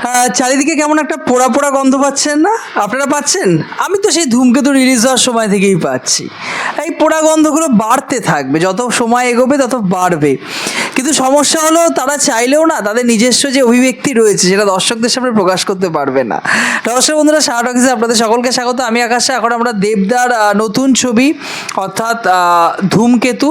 আহ, চারিদিকে কেমন একটা পোড়া পোড়া গন্ধ পাচ্ছেন না? আপনারা পাচ্ছেন? আমি তো সেই ধূমকেতু রিলিজ হওয়ার সময় থেকেই পাচ্ছি। এই পোড়া গন্ধগুলো বাড়তে থাকবে। যত সময় এগোবে, তত বাড়বে। কিন্তু সমস্যা হলো, তারা চাইলেও না, তাদের নিজস্ব যে অভিব্যক্তি রয়েছে, সেটা দর্শকদের সামনে প্রকাশ করতে পারবে না। নমস্কার বন্ধুরা শাহ টকিসে আপনাদের সকলকে স্বাগত। আমি আকাশে এখন আমরা দেবদার নতুন ছবি, অর্থাৎ ধূমকেতু।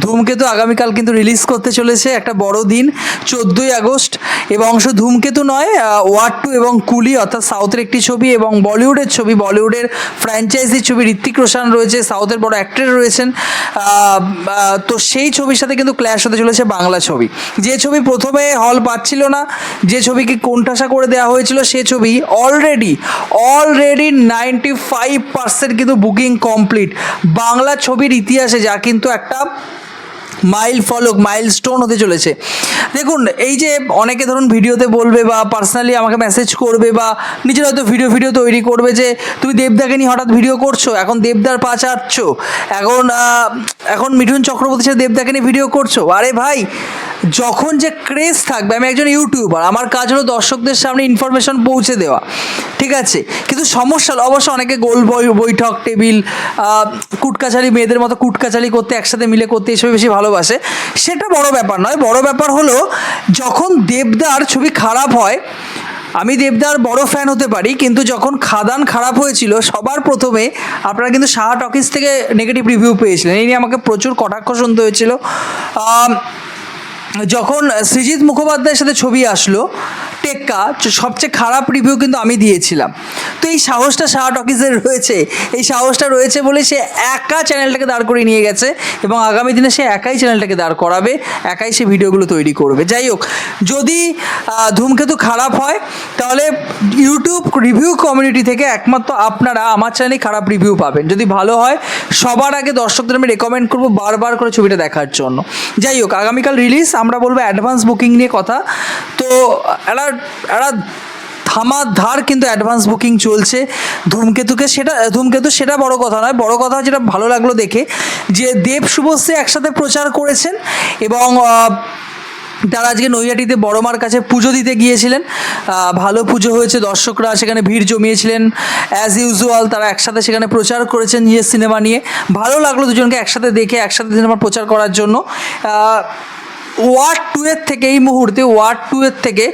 ধূমকেতু আগামীকাল কিন্তু রিলিজ করতে চলেছে একটা বড় দিন, চোদ্দোই আগস্ট। এবং অংশ ধূমকেতু নয় ওয়ার টু এবং কুলি, অর্থাৎ সাউথের একটি ছবি এবং বলিউডের ছবি, বলিউডের ফ্র্যাঞ্চাইজির ছবি ঋত্বিক রোশন রয়েছে, সাউথের বড় অ্যাক্টর রয়েছেন তো সেই ছবির সাথে কিন্তু ক্ল্যাশ হতে চলেছে বাংলা ছবি। যে ছবি প্রথমে হল পাচ্ছিল না, যে ছবিকে কোণঠাসা করে দেওয়া হয়েছিল, সে ছবি already already ninety five percent কিন্তু বুকিং কমপ্লিট বাংলা ছবির ইতিহাসে যা কিন্তু একটা মাইল ফলক, মাইল স্টোন হতে চলেছে। দেখুন, এই যে অনেকে ধরুন ভিডিওতে বলবে বা পার্সোনালি আমাকে মেসেজ করবে বা নিজের হয়তো ভিডিও ভিডিও তৈরি করবে যে, তুমি দেবদাকে নিয়ে হঠাৎ ভিডিও করছ? এখন দেবদার পা চাটছো। এখন এখন মিঠুন চক্রবর্তী সাথে দেবদাকে নিয়ে ভিডিও করছ। আরে ভাই, যখন যে ক্রেজ থাকবে, আমি একজন ইউটিউবার আমার কাজ হলো দর্শকদের সামনে ইনফরমেশন পৌঁছে দেওয়া, ঠিক আছে? কিন্তু সমস্যা অবশ্য অনেকে গোল বৈঠক টেবিল কুটকাচালি, মেয়েদের মতো কুটকাচালি করতে, একসাথে মিলে করতে এসবে বেশি ভালোবাসে। সেটা বড় ব্যাপার নয়, বড় ব্যাপার হলো, যখন দেবদার ছবি খারাপ হয় আমি দেবদার বড় ফ্যান হতে পারি, কিন্তু যখন খাদান খারাপ হয়েছিল, সবার প্রথমে আপনারা কিন্তু সাহা টকিস থেকে নেগেটিভ রিভিউ পেয়েছিলেন। এই নিয়ে আমাকে প্রচুর কটাক্ষ শুনতে হয়েছিল। যখন সৃজিৎ মুখোপাধ্যায়ের সাথে ছবি আসলো টেক্কা সবচেয়ে খারাপ রিভিউ কিন্তু আমি দিয়েছিলাম। তো এই সাহসটা শাহ টকিজের রয়েছে, এই সাহসটা রয়েছে বলে সে একা চ্যানেলটাকে দাঁড় করিয়ে নিয়ে গেছে এবং আগামী দিনে সে একাই চ্যানেলটাকে দাঁড় করাবে, একাই সে ভিডিওগুলো তৈরি করবে। যাই হোক, যদি ধূমকেতু খারাপ হয়, তাহলে ইউটিউব রিভিউ কমিউনিটি থেকে একমাত্র আপনারা আমার চ্যানেলে খারাপ রিভিউ পাবেন। যদি ভালো হয়, সবার আগে দর্শকদের আমি রেকমেন্ড করব বারবার করে ছবিটা দেখার জন্য। যাই হোক, আগামীকাল রিলিজ আমরা বলব অ্যাডভান্স বুকিং নিয়ে কথা। তো একটা একটা থামার ধার কিন্তু অ্যাডভান্স বুকিং চলছে। ধূমকেতুকে সেটা, ধূমকেতু সেটা বড় কথা নয়, বড় কথা যেটা ভালো লাগল দেখে, যে দেব শুভশ্রী একসাথে প্রচার করেছেন এবং তারা আজকে নৈহাটিতে বড়মার কাছে পুজো দিতে গিয়েছিলেন। ভালো পুজো হয়েছে, দর্শকরা সেখানে ভিড় জমিয়েছিলেন। অ্যাজ ইউজুয়াল তারা একসাথে সেখানে প্রচার করেছেন নিজের সিনেমা নিয়ে। ভালো লাগল দুজনকে একসাথে দেখে, একসাথে সিনেমা প্রচার করার জন্য। ওয়ার্ড টু এর থেকে এই মুহূর্তে, ওয়ার্ড টু এর থেকে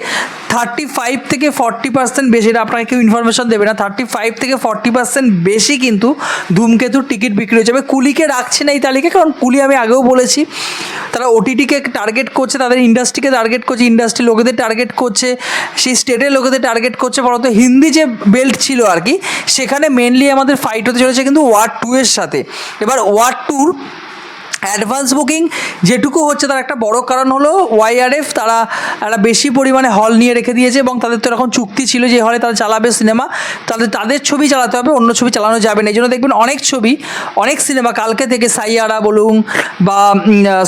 থার্টি ফাইভ থেকে ফর্টি পার্সেন্ট বেশি, এটা আপনাকে কেউ ইনফরমেশন দেবে না। থার্টি ফাইভ থেকে ফর্টি পার্সেন্ট বেশি কিন্তু ধূমকেতুর টিকিট বিক্রি হয়ে যাবে কুলিকে রাখছে না এই তালিকা, কারণ কুলি আমি আগেও বলেছি, তারা ওটিটিকে টার্গেট করছে, তাদের ইন্ডাস্ট্রিকে টার্গেট করছে ইন্ডাস্ট্রি লোকেদের টার্গেট করছে, সেই স্টেটের লোকেদের টার্গেট করছে বলতো হিন্দি যে বেল্ট ছিল আর কি, সেখানে মেনলি আমাদের ফাইট হতে চলেছে কিন্তু ওয়ার্ড টু এর সাথে। এবার ওয়ার্ড টুর অ্যাডভান্স বুকিং যেটুকু হচ্ছে তার একটা বড় কারণ হলো ওয়াইআরএফ তারা একটা বেশি পরিমাণে হল নিয়ে রেখে দিয়েছে এবং তাদের তো এরকম চুক্তি ছিল যে হলে তারা চালাবে সিনেমা তাদের তাদের ছবি চালাতে হবে, অন্য ছবি চালানো যাবে না। এই জন্য দেখবেন অনেক ছবি, অনেক সিনেমা কালকে থেকে সাইয়ারা বলুন বা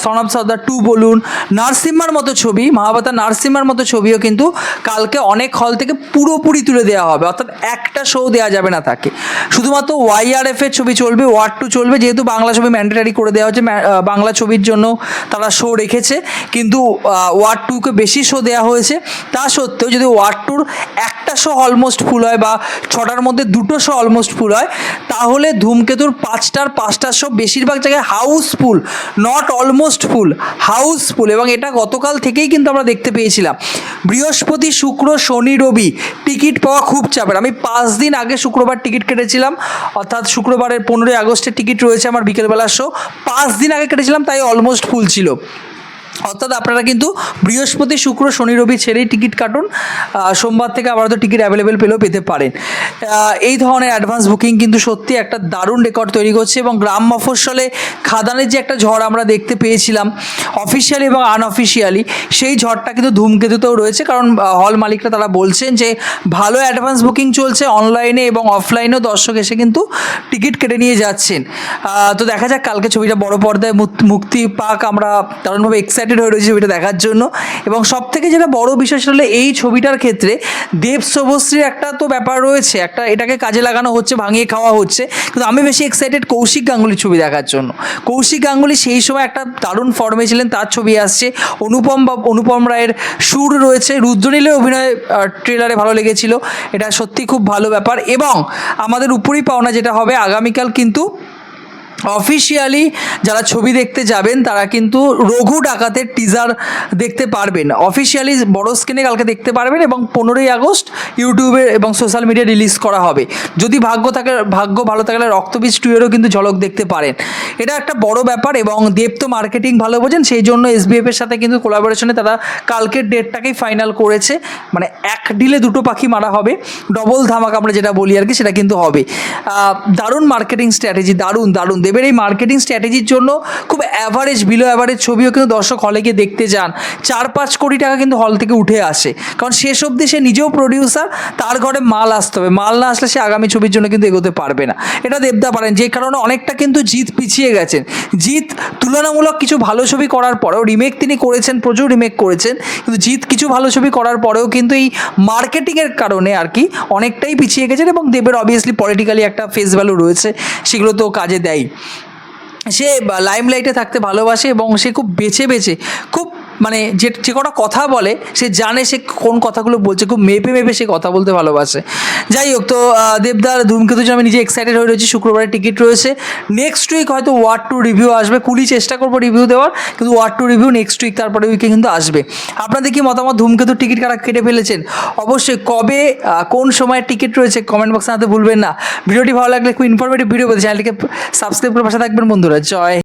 সন অফ সর্দার টু বলুন নার্সিম্মার মতো ছবি মহাভারতা নার্সিম্মার মতো ছবিও কিন্তু কালকে অনেক হল থেকে পুরোপুরি তুলে দেওয়া হবে। অর্থাৎ একটা শো দেওয়া যাবে না তাকে। শুধুমাত্র ওয়াইআরএফের ছবি চলবে ওয়ার্ড টু চলবে, যেহেতু বাংলা ছবি ম্যান্ডেটারি করে দেওয়া হচ্ছে বাংলা ছবির জন্য তারা শো রেখেছে। কিন্তু ওয়ার্ড টুকে বেশি শো দেওয়া হয়েছে। তা সত্ত্বেও যদি ওয়ার্ড টুর একটা শো অলমোস্ট ফুল হয় বা ছটার মধ্যে দুটো শো অলমোস্ট ফুল হয়, তাহলে ধূমকেতুর পাঁচটার পাঁচটা শো বেশিরভাগ জায়গায় housefull not almost full housefull এবং এটা গতকাল থেকেই কিন্তু আমরা দেখতে পেয়েছিলাম। বৃহস্পতি, শুক্র, শনি, রবি, টিকিট পাওয়া খুব চাপের। আমি পাঁচ দিন আগে শুক্রবার টিকিট কেটেছিলাম, অর্থাৎ শুক্রবারের পনেরোই আগস্টের টিকিট রয়েছে আমার বিকেলবেলার শো। পাঁচ দিন আগে কেটেছিলাম তাই অলমোস্ট ফুল ছিল। অর্থাৎ আপনারা কিন্তু বৃহস্পতি, শুক্র, শনি, রবি ছেড়েই টিকিট কাটুন। সোমবার থেকে আবার তো টিকিট অ্যাভেলেবেল পেলেও পেতে পারেন। এই ধরনের অ্যাডভান্স বুকিং কিন্তু সত্যি একটা দারুণ রেকর্ড তৈরি করছে এবং গ্রাম মফস্বলে খাদানের যে একটা ঝড় আমরা দেখতে পেয়েছিলাম অফিসিয়ালি এবং আনঅফিসিয়ালি সেই ঝড়টা কিন্তু ধূমকেতুতেও রয়েছে। কারণ হল মালিকরা তারা বলছেন যে, ভালো অ্যাডভান্স বুকিং চলছে অনলাইনে এবং অফলাইনেও দর্শক এসে কিন্তু টিকিট কেটে নিয়ে যাচ্ছেন। তো দেখা যাক, কালকে ছবিটা বড় পর্দায় মুক্তি পাক। আমরা দারুণভাবে এক্সাইটেড এক্সাইটেড হয়ে রয়েছি ছবিটা দেখার জন্য। এবং সব থেকে যেটা বড় বিষয় সেটা হলো এই ছবিটার ক্ষেত্রে দেব শুভশ্রীর একটা তো ব্যাপার রয়েছে, একটা এটাকে কাজে লাগানো হচ্ছে, ভাঙিয়ে খাওয়া হচ্ছে। কিন্তু আমি বেশি এক্সাইটেড কৌশিক গাঙ্গুলির ছবি দেখার জন্য। কৌশিক গাঙ্গুলি সেই সময় একটা দারুণ ফর্মে ছিলেন, তার ছবি আসছে। অনুপম বা, অনুপম রায়ের সুর রয়েছে। রুদ্রনীলের অভিনয় ট্রেলারে ভালো লেগেছিল। এটা সত্যি খুব ভালো ব্যাপার। এবং আমাদের উপরই পাওনা যেটা হবে, আগামীকাল কিন্তু অফিসিয়ালি যারা ছবি দেখতে যাবেন, তারা কিন্তু রঘু ডাকাতের টিজার দেখতে পারবেন। অফিসিয়ালি বড় স্ক্রিনে কালকে দেখতে পারবেন এবং পনেরোই আগস্ট ইউটিউবে এবং সোশ্যাল মিডিয়া রিলিজ করা হবে। যদি ভাগ্য থাকে, ভাগ্য ভালো থাকলে রক্তবীজ টুয়েরও কিন্তু ঝলক দেখতে পারেন। এটা একটা বড় ব্যাপার এবং দেব তো মার্কেটিং ভালো বোঝেন, সেই জন্য এসবিএফ এর সাথে কিন্তু কোলাবোরেশনে তারা কালকের ডেটটাকেই ফাইনাল করেছে। মানে এক ডিলে দুটো পাখি মারা হবে। ডবল ধামাক আমরা যেটা বলি আর কি, সেটা কিন্তু হবে। দারুণ মার্কেটিং স্ট্র্যাটেজি দারুণ দারুণ। দেবের এই মার্কেটিং স্ট্র্যাটেজির জন্য খুব অ্যাভারেজ বিলো অ্যাভারেজ ছবিও কিন্তু দর্শক হলে গিয়ে দেখতে যান। চার পাঁচ কোটি টাকা কিন্তু হল থেকে উঠে আসে। কারণ শেষ অবধি সে নিজেও প্রডিউসার তার ঘরে মাল আসতে হবে। মাল না আসলে সে আগামী ছবির জন্য কিন্তু এগোতে পারবে না। এটা দেবদা পারেন যে কারণে অনেকটা কিন্তু জিত পিছিয়ে গেছেন। জিত তুলনামূলক কিছু ভালো ছবি করার পরেও রিমেক তিনি করেছেন, প্রচুর রিমেক করেছেন, কিন্তু জিত কিছু ভালো ছবি করার পরেও কিন্তু এই মার্কেটিংয়ের কারণে আর কি অনেকটাই পিছিয়ে গেছেন এবং দেবের অবভিয়াসলি পলিটিক্যালি একটা ফেস ভ্যালু রয়েছে, সেগুলো তো কাজে দেয় সে লাইমলাইটে থাকতে ভালোবাসে এবং সে খুব বেছে বেছে খুব মানে যে যে কটা কথা বলে, সে জানে সে কোন কথাগুলো বলছে। খুব মেপে মেপে সে কথা বলতে ভালোবাসে। যাই হোক, তো দেবদার ধূমকেতু আমি নিজে এক্সাইটেড হয়ে রয়েছি, শুক্রবারের টিকিট রয়েছে। নেক্সট উইক হয়তো ওয়ার্ড টু রিভিউ আসবে। কুলি চেষ্টা করব রিভিউ দেওয়ার, কিন্তু War two review next week তারপরে উইকে কিন্তু আসবে। আপনাদের কি মতামত? ধূমকেতুর টিকিট কারা কেটে ফেলেছেন? অবশ্যই কবে কোন সময়ের টিকিট রয়েছে কমেন্ট বক্সে আনতে ভুলবেন না। ভিডিওটি ভালো লাগলে খুব ইনফরমেটিভ ভিডিও পেতে চ্যানেলটিকে সাবস্ক্রাইব করে পাশে থাকবেন বন্ধুরা। জয়